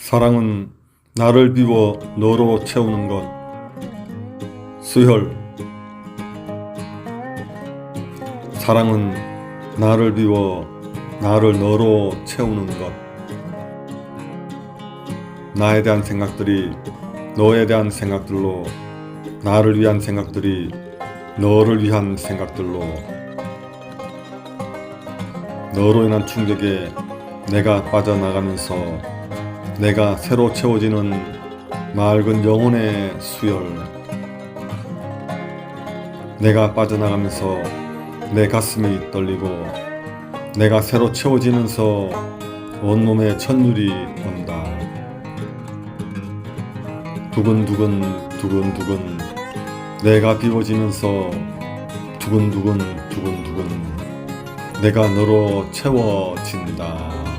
사랑은 나를 비워 너로 채우는 것. 수혈. 사랑은 나를 비워 나를 너로 채우는 것. 나에 대한 생각들이 너에 대한 생각들로 나를 위한 생각들이 너를 위한 생각들로 너로 인한 충격에 내가 빠져나가면서 내가 새로 채워지는 맑은 영혼의 수혈 내가 빠져나가면서 내 가슴이 떨리고 내가 새로 채워지면서 온몸에 천율이 온다 두근두근 두근두근 내가 비워지면서 두근두근 두근두근 내가 너로 채워진다.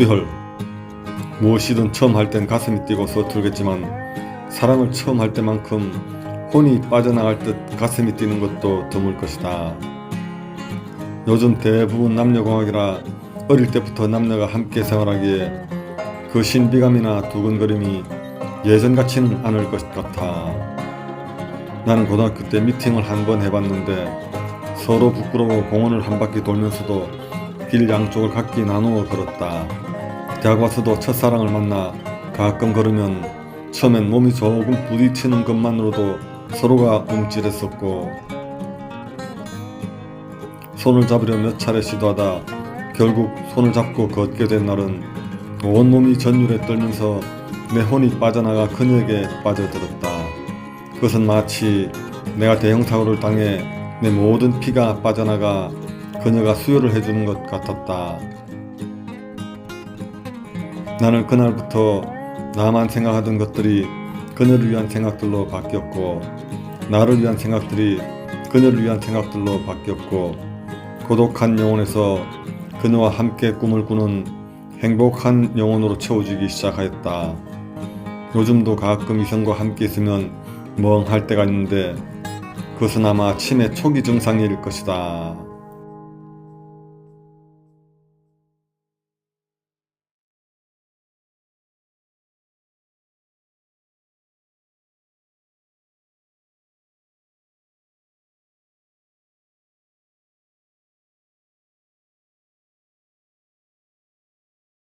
수혈 무엇이든 처음 할 땐 가슴이 뛰고 서툴겠지만 사랑을 처음 할 때만큼 혼이 빠져나갈 듯 가슴이 뛰는 것도 드물 것이다. 요즘 대부분 남녀공학이라 어릴 때부터 남녀가 함께 생활하기에 그 신비감이나 두근거림이 예전 같지는 않을 것 같아. 나는 고등학교 때 미팅을 한 번 해봤는데 서로 부끄러워 공원을 한 바퀴 돌면서도 길 양쪽을 각기 나누어 걸었다. 와서도 첫사랑을 만나 가끔 걸으면 처음엔 몸이 조금 부딪히는 것만으로도 서로가 움찔했었고 손을 잡으려 몇 차례 시도하다 결국 손을 잡고 걷게 된 날은 온몸이 전율에 떨면서 내 혼이 빠져나가 그녀에게 빠져들었다. 그것은 마치 내가 대형 사고를 당해 내 모든 피가 빠져나가 그녀가 수혈을 해주는 것 같았다. 나는 그날부터 나만 생각하던 것들이 그녀를 위한 생각들로 바뀌었고 나를 위한 생각들이 그녀를 위한 생각들로 바뀌었고 고독한 영혼에서 그녀와 함께 꿈을 꾸는 행복한 영혼으로 채워지기 시작하였다. 요즘도 가끔 이성과 함께 있으면 멍할 때가 있는데 그것은 아마 치매 초기 증상일 것이다.